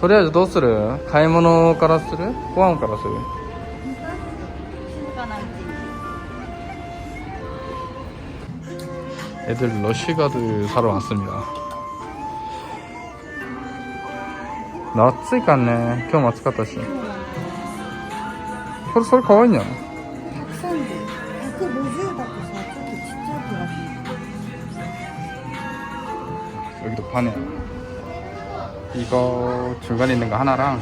とりあえずどうする買い物からするご飯からする静かなうちに 애들 러쉬가드 사러 왔습니다. 나暑いかんね。今日も暑かったし。これ、それ可愛いんじゃない130 150だとさちょっとちっちゃい気がする 여기도 파네. 이거 중간에 있는 거 하나랑,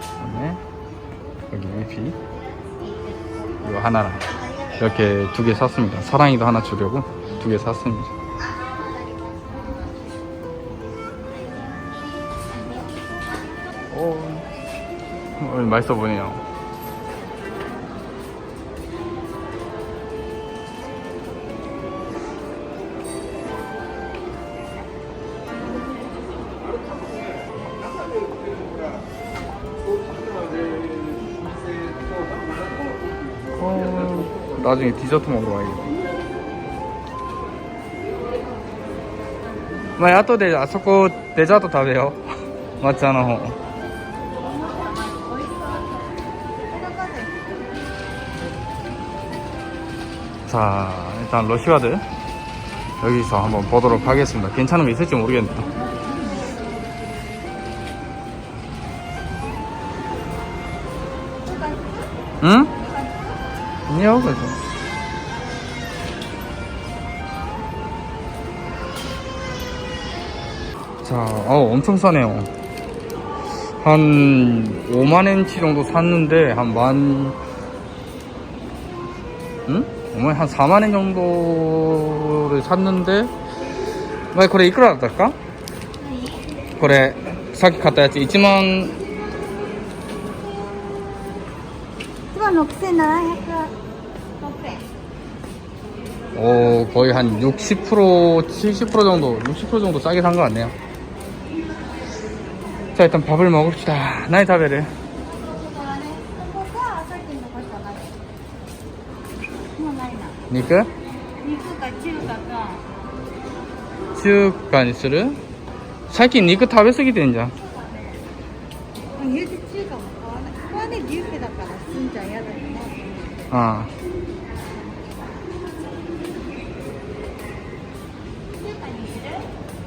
그다음에 여기 위피 이거 하나랑 이렇게 두 개 샀습니다. 사랑이도 하나 주려고 두 개 샀습니다. 오, 어, 맛있어 보이네요. 나중에 디저트 먹으러 가야겠다. まあ、後であそこデザート食べよう抹茶の方자 일단 러시아드 여기서 한번 보도록 하겠습니다 괜찮은 거 있을지 모르겠네요 응? 아니요 그래서 자, 어, 엄청 싸네요. 한 5만엔치 정도 샀는데, 한 만, 응? 5만, 한 4만엔 정도를 샀는데, 뭐, これいくらだったかこれ、さっき買ったやつ1万、 1万6700円 오 거의 한 60% 70% 정도 60% 정도 싸게 산 것 같네요. 자 일단 밥을 먹읍시다. 나이 타베를. 니까? 니크가 치우가가 치우가 니스르? 사이킨 니크 타베 쓰기 된자 아,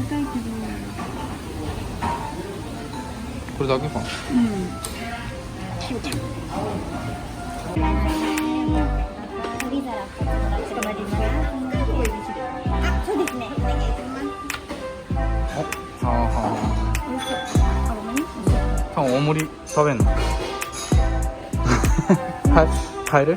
べたいけどこれだけかなあ、そうですね。はあはあ。は。あ、ご。多分大盛り食べん。の。はい、入る。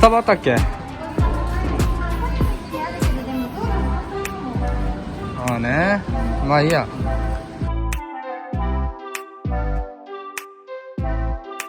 タバあっああね。まあいいや。